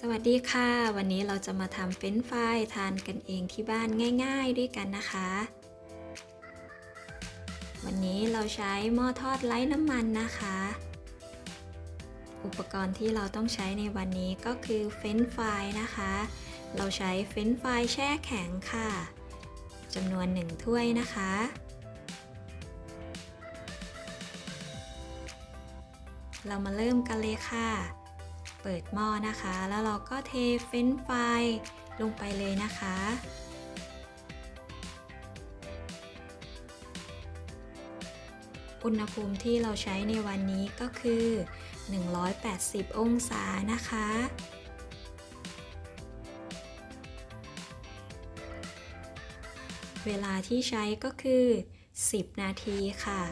สวัสดีค่ะ วันนี้เราจะมาทำเฟรนฟรายทานกันเองที่บ้านง่าย ๆ ด้วยกันนะคะ วันนี้เราใช้หม้อทอดไร้น้ำมันนะคะ อุปกรณ์ที่เราต้องใช้ในวันนี้ก็คือเฟรนฟรายนะคะ เราใช้เฟรนฟรายแช่แข็งค่ะจำนวนหนึ่งถ้วยนะคะเรามาเริ่มกันเลยค่ะ เปิดหม้อนะคะ แล้วเราก็เทเฟรนฟรายลงไปเลยนะคะ อุณหภูมิที่เราใช้ในวันนี้ก็คือ 180 องศานะคะเวลาที่ใช้ก็คือ 10 นาทีค่ะ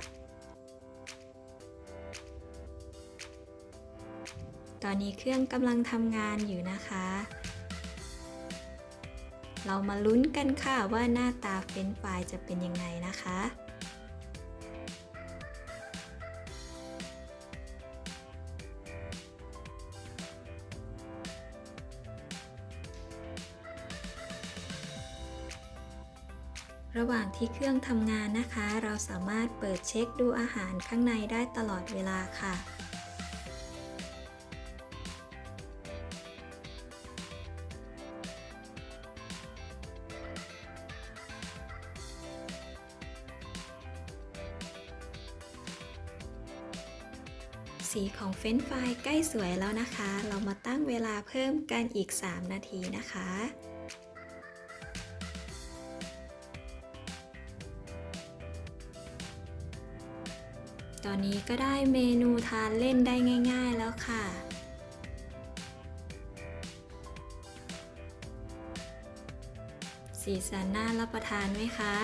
ตอนนี้เครื่องกำลังทำงานอยู่นะคะ เรามาลุ้นกันค่ะว่าหน้าตาเฟรนฟรายจะเป็นยังไงนะคะระหว่างที่เครื่องทำงานนะคะ เราสามารถเปิดเช็คดูอาหารข้างในได้ตลอดเวลาค่ะ สีของเฟรนช์ฟรายใกล้สวยแล้วนะคะ เรามาตั้งเวลาเพิ่มกันอีก 3 นาทีนะคะ ตอนนี้ก็ได้เมนูทานเล่นได้ง่าย ๆแล้วค่ะสีสันน่ารับประทานไหมคะ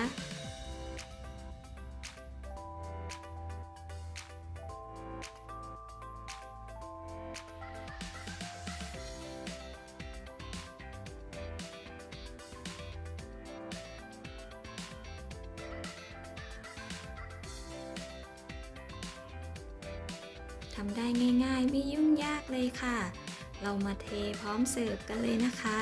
ำได้ง่ายๆ ไม่ยุ่งยากเลยค่ะ เรามาเทพร้อมเสิร์ฟกันเลยนะคะ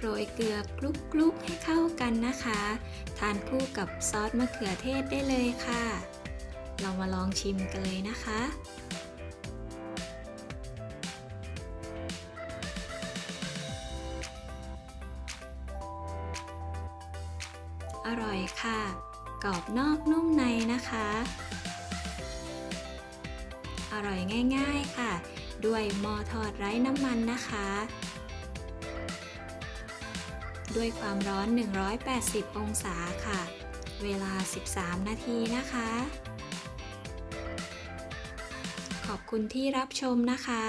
โรยเกลือคลุกๆให้เข้ากันนะคะ ทานคู่กับซอสมะเขือเทศได้เลยค่ะ เรามาลองชิมกันเลยนะคะ อร่อยค่ะ กรอบนอกนุ่มในนะคะ อร่อยง่ายๆค่ะ ด้วยหม้อทอดไร้น้ำมันนะคะ ด้วยความร้อน 180 องศาค่ะ เวลา 13 นาทีนะคะ ขอบคุณที่รับชมนะคะ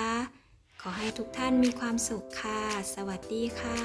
ขอให้ทุกท่านมีความสุขค่ะ สวัสดีค่ะ